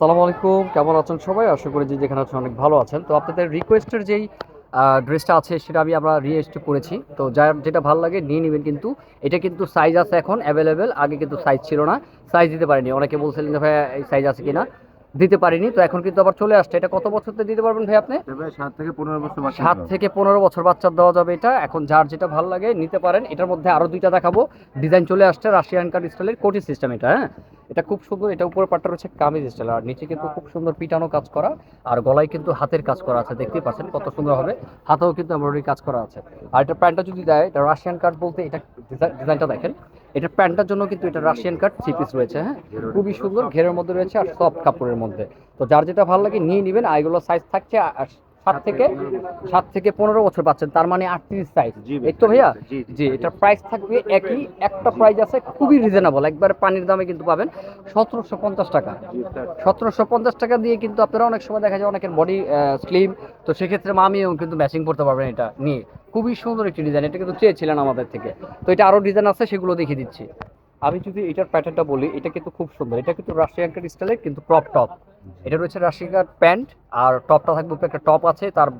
সালামু আলাইকুম কেমন আছেন সবাই? আশা করি যে যেখানে আছেন অনেক ভালো আছেন। তো আপনাদের রিকোয়েস্টের যেই ড্রেসটা আছে সেটা আমি আমরা রিএস্ট করেছি। তো যার যেটা ভালো লাগে নিয়ে নেবেন কিন্তু। এটা কিন্তু সাইজ আছে এখন অ্যাভেলেবেল আগে কিন্তু সাইজ ছিল না। সাইজ দিতে পারিনি। অনেকে বলছিলেন যে ভাই এই সাইজ আছে কিনা? দিতে পারিনি। তো এখন কিন্তু আবার চলে আসছে। এটা কত বছর দিতে পারবেন ভাই আপনি? সাত থেকে পনেরো বছর সাত থেকে পনেরো বছর বাচ্চার দেওয়া যাবে এটা। এখন যার যেটা ভালো লাগে নিতে পারেন। এটার মধ্যে আরও দুইটা দেখাবো। ডিজাইন চলে আসছে রাশিয়ান কার্ড স্টাইলের কোটি সিস্টেম এটা হ্যাঁ? এটা খুব সুন্দর, এটা উপরে পাটটা রয়েছে কামিজ স্টাইল আর নিচে কিন্তু খুব সুন্দর পিটানো কাজ করা, আর গলায় কিন্তু হাতের কাজ করা আছে, দেখতেই পাচ্ছেন কত সুন্দর হবে, হাতেও কিন্তু এমব্রয়ডারি কাজ করা আছে। আর এটা প্যান্টটা যদি দেয়, এটা রাশিয়ান কার্ড বলতে এটা ডিজাইনটা দেখেন, এটা প্যান্টটার জন্য কিন্তু এটা রাশিয়ান কার্ড থ্রি পিস রয়েছে হ্যাঁ? খুবই সুন্দর, ঘেরের মধ্যে রয়েছে আর সফট কাপড়ের মধ্যে। তো যার যেটা ভালো লাগে নিয়ে নেবেন, আর এগুলো সাইজ থাকছে আ- সাত থেকে সাত থেকে পনেরো বছর পাচ্ছেন তার মানে আটত্রিশ সাইজ এই তো ভাইয়া? জি এটার প্রাইস থাকবে একই একটা প্রাইস আছে খুবই রিজনেবল একবারে পানির দামে কিন্তু পাবেন সতেরোশো পঞ্চাশ টাকা। সতেরোশো পঞ্চাশ টাকা দিয়ে কিন্তু আপনারা অনেক সময় দেখা যায় অনেকের বডি স্লিম তো সেক্ষেত্রে আমিও কিন্তু ম্যাচিং করতে পারবেন এটা নিয়ে। খুবই সুন্দর একটি ডিজাইন এটা কিন্তু চেয়েছিলেন আমাদের থেকে। তো এটা আরও ডিজাইন আছে সেগুলো দেখিয়ে দিচ্ছি। আমি যদি এটার প্যাটার্নটা বলি এটা কিন্তু খুব সুন্দর। এটা কিন্তু রাশিয়ান স্টাইলের কিন্তু ক্রপ টপ এটা রয়েছে রাশিকার প্যান্ট আর টপটা থাকবে উপরে একটা টপ আছে তার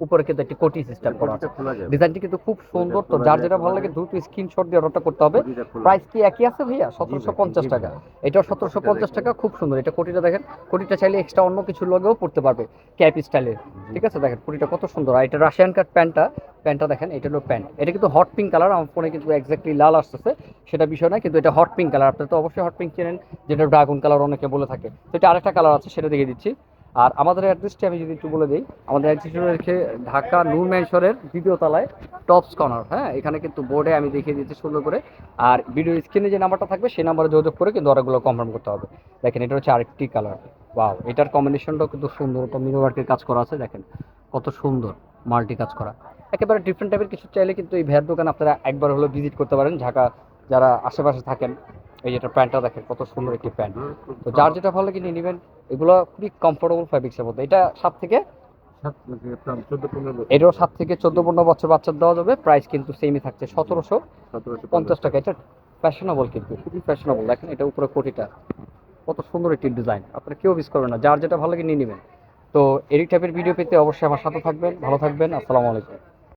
উপরে কিন্তু একটি কোটি সিস্টেম করা আছে। ডিজাইনটি কিন্তু খুব সুন্দর তো যার যেটা ভালো লাগে দ্রুত স্ক্রিনশট দিয়ে অর্ডারটা করতে হবে। প্রাইস কি একই আছে ভাইয়া? সতেরোশো পঞ্চাশ টাকা। এটা সতেরোশো পঞ্চাশ টাকা খুব সুন্দর। এটা কোটিটা দেখেন। কোটিটা চাইলে এক্সট্রা অন্য কিছু লগেও পড়তে পারবে। ক্যাপ স্টাইলের ঠিক আছে? দেখেন কোটিটা কত সুন্দর। আর এটা রাশিয়ান কাট প্যান্টটা প্যান্টটা দেখেন, এটা হলো প্যান্ট এটা কিন্তু হট পিঙ্ক কালার আমার ফোনে কিন্তু এক্স্যাক্টলি লাল আসতেছে, সেটা বিষয় না কিন্তু এটা হট পিঙ্ক কালার আপনারা তো অবশ্যই হট পিঙ্ক চেনেন, যেটা ড্রাগন কালার অনেকে বলে থাকে। তো এটা আরেকটা কালার আছে, সেটা দেখিয়ে দিচ্ছি। আর আমাদের অ্যাড্রেসটি আমি যদি একটু বলে দিই, আমাদের অ্যাড্রেস রেখে ঢাকা নূর ম্যানসরের দ্বিতীয় তলায়, টপস কর্নার। হ্যাঁ এখানে কিন্তু বোর্ডে আমি দেখিয়ে দিচ্ছি সুন্দর করে। আর ভিডিও স্ক্রিনে যে নাম্বারটা থাকবে, সেই নাম্বারে যোগাযোগ করে কিন্তু অর্ডারগুলো কনফার্ম করতে হবে। দেখেন, এটা হচ্ছে আরেকটি কালার ওয়াও এটার কম্বিনেশনটাও কিন্তু সুন্দর। এটা মিনো ওয়ার্কের কাজ করা আছে দেখেন। কত সুন্দর মাল্টি কাজ করা। একেবারে ডিফারেন্ট টাইপের কিছু চাইলে কিন্তু এই ভ্যার দোকান আপনারা একবার হলো ভিজিট করতে পারেন। ঢাকা যারা আশেপাশে থাকেন এই যেটা প্যান্টটা দেখেন কত সুন্দর একটি প্যান্ট। তো যার যেটা ভালো নিয়ে নেবেন এগুলো খুবই কমফোর্টেবল ফ্যাব্রিক্সের মধ্যে। এটা সাত থেকে। এটাও সাত থেকে চোদ্দ পনেরো বছর বাচ্চার দেওয়া যাবে। প্রাইস কিন্তু সেমই থাকছে সতেরোশো সতেরোশো পঞ্চাশ টাকা। এটা ফ্যাশনেবল কিন্তু খুবই ফ্যাশনেবল দেখেন এটা উপরে কোটিটা। কত সুন্দর একটি ডিজাইন। আপনারা কেউ মিস করবেন না, যার যেটা ভালো লাগে নিয়ে নেবেন। তো এই টাইপের ভিডিও পেতে অবশ্যই আমার সাথে থাকবেন, ভালো থাকবেন, আসসালামু আলাইকুম।